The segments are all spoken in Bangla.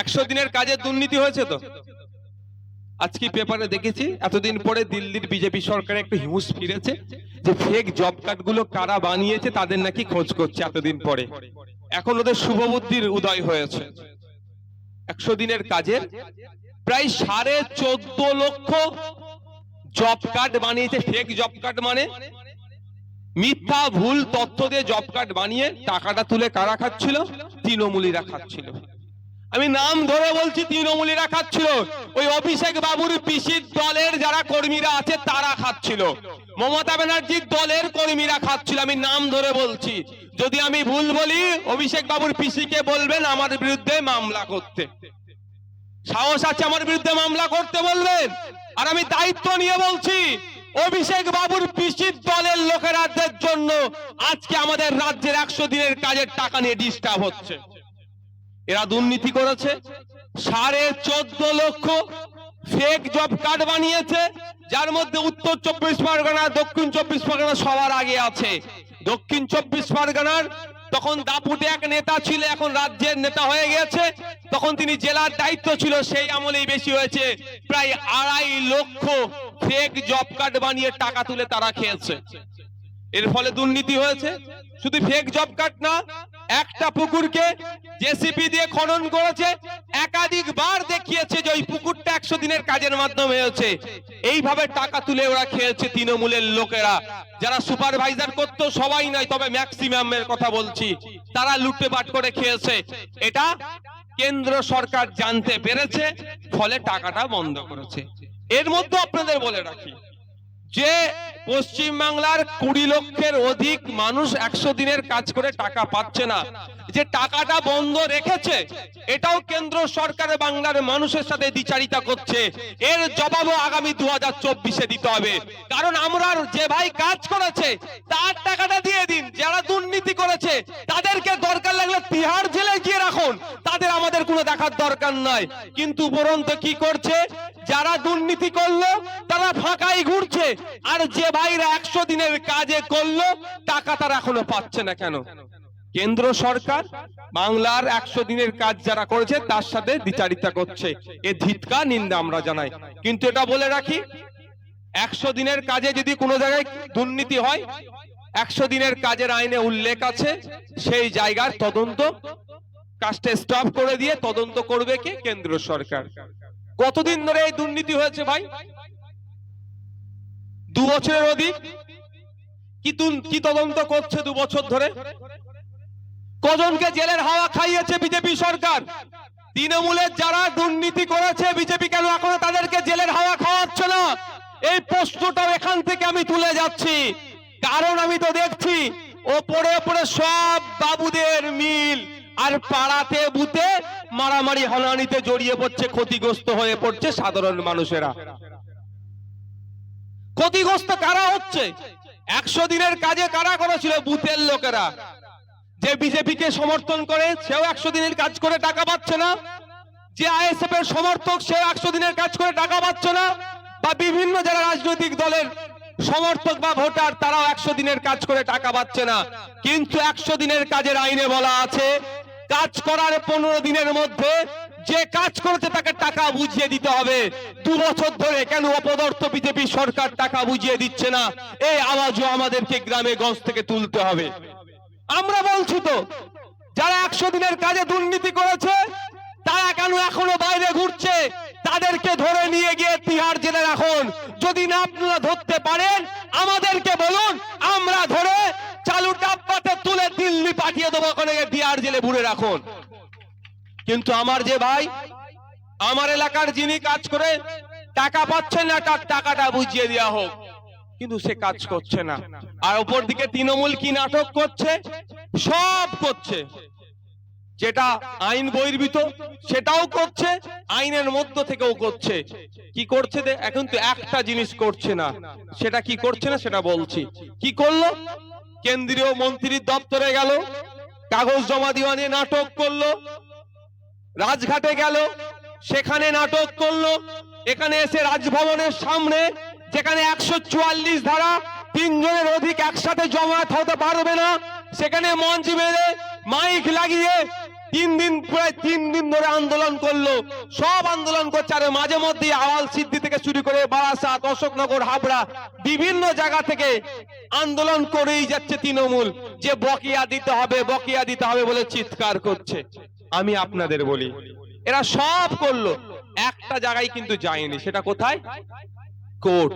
একশো দিনের কাজে দুর্নীতি হয়েছে তো? আজকে পেপারে দেখেছি? এতদিন পরে দিল্লির বিজেপি সরকার একটু হিউস ফিরেছে যে ফেক জব কার্ডগুলো কারা বানিয়েছে তাদের নাকি খোঁজ করছে এতদিন পরে। এখন ওদের শুভবুদ্ধির উদয় হয়েছে। একশো দিনের কাজের প্রায় সাড়ে চোদ্দ লক্ষ জব কার্ড বানিয়েছে। ফেক জব কার্ড মানে মিথ্যা, ভুল তথ্য দিয়ে জব কার্ড বানিয়ে টাকাটা তুলে কারা খাচ্ছিল? তৃণমূলীরা খাচ্ছিল। আমি নাম ধরে বলছি তৃণমূলীরা খাচ্ছিল ওই অভিষেক বাবুর পিসির দলের যারা কর্মীরা আছে, তারা খাচ্ছিল। মমতা ব্যানার্জির দলের কর্মীরা খাচ্ছিল, আমি নাম ধরে বলছি। যদি আমি ভুল বলি, অভিষেক বাবুর পিসিকে বলবেন, আমার বিরুদ্ধে মামলা করতে। সাহস আছে আমার বিরুদ্ধে মামলা করতে বলবেন? আর আমি দায়িত্ব নিয়ে বলছি, অভিষেক বাবুর পিসির দলের লোকেরাদের জন্য আজকে আমাদের রাজ্যের একশো দিনের কাজের টাকা নিয়ে ডিস্টার্ব হচ্ছে। এরা দুর্নীতি করেছে। সাড়ে চোদ্দ লক্ষ ফেক জব কার্ড বানিয়েছে, যার মধ্যে উত্তর চব্বিশ পরগনা, দক্ষিণ চব্বিশ পরগনা সবার আগে আছে। দক্ষিণ চব্বিশ পরগনার তখন দাপুটে এক নেতা ছিল, এখন রাজ্যের নেতা হয়ে গেছে। তখন তিনি জেলার দায়িত্ব ছিল, সেই আমলেই বেশি হয়েছে। প্রায় আড়াই লক্ষ ফেক জব কার্ড বানিয়ে টাকা তুলে তারা খেয়েছে। এর ফলে দুর্নীতি হয়েছে। শুধু ফেক জব কার্ড না একটা পুকুরকে জেসিপি দিয়ে খনন করেছে, একাধিকবার দেখিয়েছে যে ওই পুকুরটা একশো দিনের কাজের মাধ্যমে হয়েছে। এইভাবে টাকা তুলে ওরা খেয়েছে তৃণমূলের লোকেরা। যারা সুপারভাইজার করতো, সবাই নয়, তবে ম্যাক্সিমামের কথা বলছি, তারা লুটেপাট করে খেয়েছে। এটা কেন্দ্র সরকার জানতে পেরেছে, ফলে টাকাটা বন্ধ করেছে। এর মধ্যে আপনাদের বলে রাখি যে পশ্চিম বাংলার কুড়ি লক্ষের অধিক মানুষ একশো দিনের কাজ করে টাকা পাচ্ছে না। যে টাকাটা বন্ধ রেখেছে, এটাও কেন্দ্র সরকার বাংলার মানুষের সাথে দ্বিচারিতা করছে। এর জবাবও আগামী দু হাজার চব্বিশে দিতে হবে। কারণ আমরা যে ভাই কাজ করেছে, তার টাকাটা দিয়ে দিন। যারা দুর্নীতি করেছে, তাদেরকে দরকার লাগলে তিহার জেলে গিয়ে রাখুন। তাদের আমাদের কোনো দেখার দরকার নাই। কিন্তু উপরন্ত কি করছে? যারা দুর্নীতি করল, তারা ফাঁকাই ঘুরছে। আর যে ভাইরা একশো দিনের কাজে করল, টাকা তারা এখনও পাচ্ছে না কেন? কেন্দ্র সরকার বাংলার একশো দিনের কাজ যারা করেছে, তার সাথে দ্বিচারিতা করছে। এ ধিৎকা নিন্দা আমরা জানাই। কিন্তু এটা বলে রাখি, একশো দিনের কাজে যদি কোনো জায়গায় দুর্নীতি হয়, একশো দিনের কাজের আইনে উল্লেখ আছে, সেই জায়গার তদন্ত কাজটা স্টপ করে দিয়ে তদন্ত করবে কে? কেন্দ্র সরকার। কতদিন ধরে এই দুর্নীতি হয়েছে ভাই? দু বছরের অধিক? কি তদন্ত করছে দু বছর ধরে? কজনকে জেলের হাওয়া খাইয়েছে বিজেপি সরকার? তৃণমূলের যারা দুর্নীতি করেছে, বিজেপি কেন এখনও তাদেরকে জেলের হাওয়া খাওয়াচ্ছে না? এই প্রশ্নটাও এখান থেকে আমি তুলে যাচ্ছি। কারণ আমি তো দেখছি, ওপরে ওপরে সব বাবুদের মিল। আর পাড়াতে বুতে মারামারি হনানিতে জড়িয়ে পড়ছে, ক্ষতিগ্রস্ত হয়ে পড়ছে সাধারণ মানুষেরা। ক্ষতিগ্রস্ত কারা হচ্ছে? একশো দিনের কাজে কারা করেছিল বুথের লোকেরা? যে বিজেপিকে সমর্থন করে, সেও একশো দিনের কাজ করে টাকা পাচ্ছে না। যে আইএসএফ এর সমর্থক, সেও একশো দিনের কাজ করে টাকা পাচ্ছে না। বা বিভিন্ন যারা রাজনৈতিক দলের সমর্থক বা ভোটার, তারাও একশো দিনের কাজ করে টাকা পাচ্ছে না। কিন্তু একশো দিনের কাজের আইনে বলা আছে কাজ করার পনেরো দিনের মধ্যে যে কাজ করেছে তাকে টাকা বুঝিয়ে দিতে হবে। দু বছর ধরে কেন অপদর্থ বিজেপি সরকার টাকা বুঝিয়ে দিচ্ছে না? এই আওয়াজও আমাদেরকে গ্রামে গঞ্জ থেকে তুলতে হবে। আমরা বলছি তো, যারা একশো দিনের কাজে দুর্নীতি করেছে, তারা কেন এখনও বাইরে ঘুরছে? তাদেরকে ধরে নিয়ে গিয়ে তিহার জেলে রাখুন। যদি না আপনারা ধরতে পারেন, আমাদেরকে বলুন আমরা ধরে চালু ডাব্বাতে তুলে দিল্লি পাঠিয়ে দেবো ওখানে জেলে ভুলে রাখুন। কিন্তু আমার যে ভাই, আমার এলাকার যিনি কাজ করে, টাকা পাচ্ছেন না, তার টাকাটা বুঝিয়ে দেওয়া হোক। কিন্তু সে কাজ করছে না। আর উপর দিকে তৃণমূল কি নাটক করছে? সব করছে। যেটা আইন বহির্ভূত, সেটাও করছে, আইনের মধ্য থেকেও করছে। কি করছে এখন তো একটা জিনিস করছে না। সেটা কি করছে না, সেটা বলছি। কি করল? কেন্দ্রীয় মন্ত্রীর দপ্তরে গেল। কাগজ জমা দেওয়া নিয়ে নাটক করল। রাজঘাটে গেল, সেখানে নাটক করল। এখানে এসে রাজভবনের সামনে, যেখানে একশো চুয়াল্লিশ ধারা, তিনজনের অধিক একসাথে জমায়েত হতে পারবে না, সেখানে মঞ্চ মেরে মাইক লাগিয়ে তিন দিন, প্রায় তিন দিন ধরে আন্দোলন করল। সব আন্দোলন করছে আর মাঝে মধ্যে আওয়াল সিদ্ধি থেকে শুরু করে বারাসাত, অশোকনগর, হাবড়া, বিভিন্ন জায়গা থেকে আন্দোলন করেই যাচ্ছে তৃণমূল। যে বকেয়া দিতে হবে, বকেয়া দিতে হবে বলে চিৎকার করছে। আমি আপনাদের বলি, এরা সব করল। একটা জায়গায় কিন্তু যায়নি, সেটা কোথায়? কোর্ট।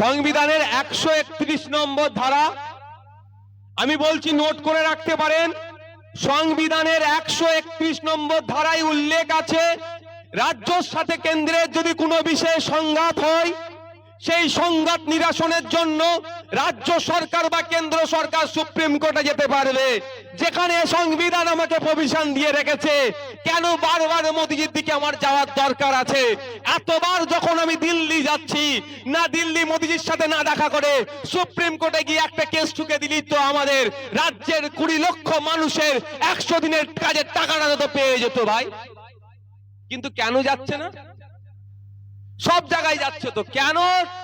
সংবিধানের একশো একত্রিশ নম্বর ধারা, আমি বলছি নোট করে রাখতে পারেন সংবিধানের একশো একত্রিশ নম্বর ধারায় উল্লেখ আছে, রাজ্যর সাথে কেন্দ্রের যদি কোনো বিষয়ে সংঘাত হয়, সেই সংঘাত নিরাসনের জন্য রাজ্য সরকার বা কেন্দ্র সরকার সুপ্রিম কোর্টে যেতে পারবে। যেখানে সংবিধান আমাকে প্রভিশন দিয়ে রেখেছে, কেন বারবার মোদিজির দিকে আমার যাওয়ার দরকার আছে? এতবার যখন আমি দিল্লি যাচ্ছি, না দিল্লি মোদিজির সাথে না দেখা করে, সুপ্রিম কোর্টে গিয়ে একটা কেস ঠুকে দিলি তো আমাদের রাজ্যের কুড়ি লক্ষ মানুষের একশো দিনের কাজের টাকাটা তো পেয়ে যেত ভাই। কিন্তু কেন যাচ্ছে না? সব জায়গায় যাচ্ছে তো, কেন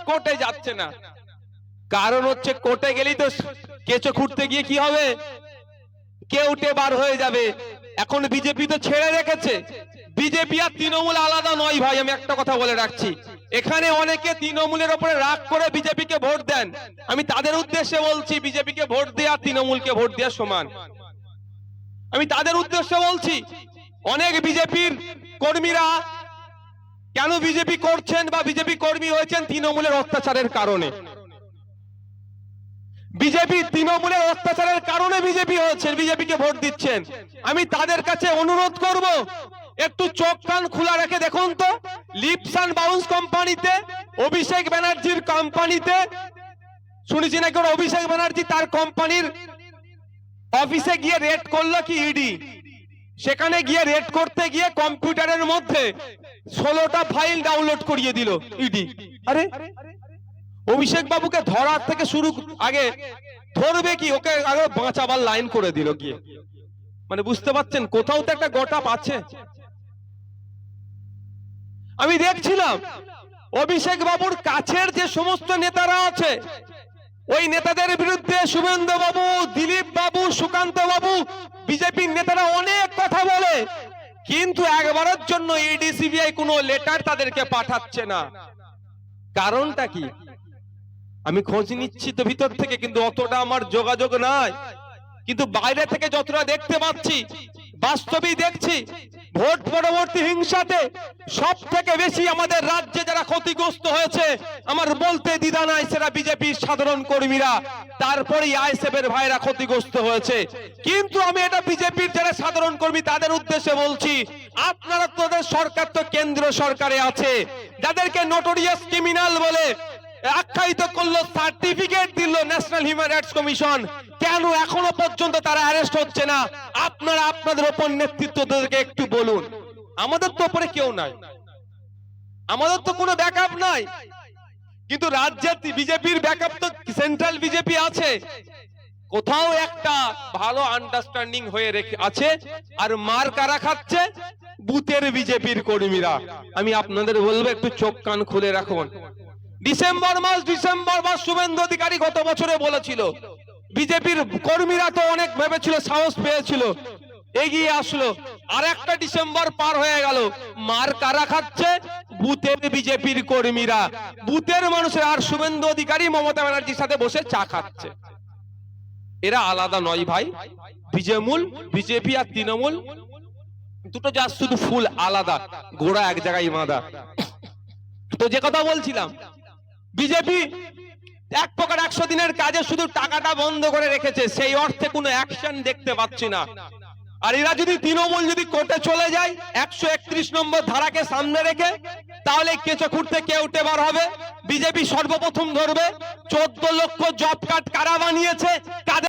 কোর্টে যাচ্ছে না? কারণ হচ্ছে কোর্টে গেলেই তো কেঁচো খুঁড়তে গিয়ে কি হবে? কেউটে বার হয়ে যাবে। এখন বিজেপি তো ছেড়ে রেখেছে। বিজেপি আর তৃণমূল আলাদা নয় ভাই, আমি একটা কথা বলে রাখছি। এখানে অনেকে তৃণমূলের ওপরে রাগ করে বিজেপিকে ভোট দেন। আমি তাদের উদ্দেশ্যে বলছি, বিজেপিকে ভোট দেওয়া তৃণমূলকে ভোট দেওয়া সমান। আমি তাদের উদ্দেশ্যে বলছি, অনেক বিজেপির কর্মীরা কেন বিজেপি করছেন বা বিজেপি কর্মী হয়েছেন তৃণমূলের অত্যাচারের কারণে? বিজেপি তৃণমূলের অত্যাচারের কারণে বিজেপি হচ্ছেন বিজেপিকে ভোট দিচ্ছেন। আমি তাদের কাছে অনুরোধ করব, একটু চোখ কান খোলা রেখে দেখুন তো, লিপস অ্যান্ড বাউন্স কোম্পানিতে, অভিষেক ব্যানার্জির কোম্পানিতে, শুনেছি নাকি অভিষেক ব্যানার্জি তার কোম্পানির অফিসে গিয়ে রেড করল কি ইডি সেখানে গিয়ে রেড করতে গিয়ে কম্পিউটারের মধ্যে ষোলোটা ফাইল ডাউনলোড করিয়ে দিল ইডি আরে অভিষেক বাবুকে ধরার থেকে শুরু আগে ধরবে কি? ওকে আগে বাঁচাবার লাইন করে দিল গিয়ে। মানে বুঝতে পারছেন? কোথাও তো একটা গোটা আছে। আমি দেখছিলাম অভিষেক বাবুর কাছের যে সমস্ত নেতারা আছে, ওই নেতাদের বিরুদ্ধে শুভেন্দু বাবু দিলীপ বাবু সুকান্ত বাবু বিজেপির নেতারা অনেক কথা বলে, কিন্তু একবারের জন্য ইডি সিবিআই কোনো লেটার তাদেরকে পাঠাচ্ছে না। কারণটা কি? আমি খোঁজ নিচ্ছি তো ভিতর থেকে, কিন্তু অতটা আমার যোগাযোগ নাই। কিন্তু বাইরে থেকে যতটা দেখতে পাচ্ছি, বাস্তবেই দেখছি, ভোট পরবর্তী হিংসাতে সব থেকে বেশি আমাদের রাজ্যে যারা ক্ষতিগ্রস্ত হয়েছে, আমার বলতে দ্বিধা নাই সেটা বিজেপির সাধারণ কর্মীরা, তারপরেই আইএসএফ এর ভাইরা ক্ষতিগ্রস্ত হয়েছে। কিন্তু আমি এটা বিজেপির যারা সাধারণ কর্মী, তাদের উদ্দেশ্যে বলছি, আপনারা তোদের সরকার তো কেন্দ্র সরকারে আছে, যাদেরকে নোটোরিয়াস ক্রিমিনাল বলে আখ্যায়িত করল সার্টিফিকেট দিল ন্যাশনাল হিউম্যান রাইটস কমিশন কেন এখনও পর্যন্ত তারা অ্যারেস্ট হচ্ছে না? আপনারা আপনাদের ওপর নেতৃত্ব তাদেরকে একটু বলুন। আমাদের তো ওপরে কেউ নাই। আমাদের তো কোনো ব্যাকআপ নাই। কিন্তু রাজ্যের বিজেপির ব্যাকআপ তো সেন্ট্রাল বিজেপি আছে। কোথাও একটা ভালো আন্ডারস্ট্যান্ডিং হয়ে রেখে আছে আর মার কারা খাচ্ছে? বুথের বিজেপির কর্মীরা। আমি আপনাদের বলব, একটু চোখ কান খুলে রাখুন। ডিসেম্বর মাস ডিসেম্বর মাস শুভেন্দু অধিকারী গত বছরে বলেছিল, বিজেপির কর্মীরা তো অনেক ভেবেছিল, সাহস পেয়েছিল, এগিয়ে আসলো। আর একটা ডিসেম্বর পার হয়ে গেল, মার কারা খাচ্ছে? বুথের বিজেপির কর্মীরা। বুথের মানুষের, আর শুভেন্দু অধিকারী মমতা ব্যানার্জির সাথে বসে চা খাচ্ছে। এরা আলাদা নয় ভাই বিজেমূল বিজেপি আর তৃণমূল। দুটো যা শুধু ফুল আলাদা, গোড়া এক জায়গায় মাদা তো যে কথা বলছিলাম বিজেপি এক প্রকার একশো দিনের কাজে শুধু টাকাটা বন্ধ করে রেখেছে, সেই অর্থে কোনো অ্যাকশন দেখতে পাচ্ছি না। আর এরা যদি তৃণমূল যদি কোর্টে চলে যায়, একশো একত্রিশ নম্বর ধারাকে সামনে রেখে, তাহলে কেঁচো খুঁড়তে কে উঠে বার হবে? বিজেপি সর্বপ্রথম ধরবে, চোদ্দ লক্ষ জব কার্ড কারা বানিয়েছে? কাদের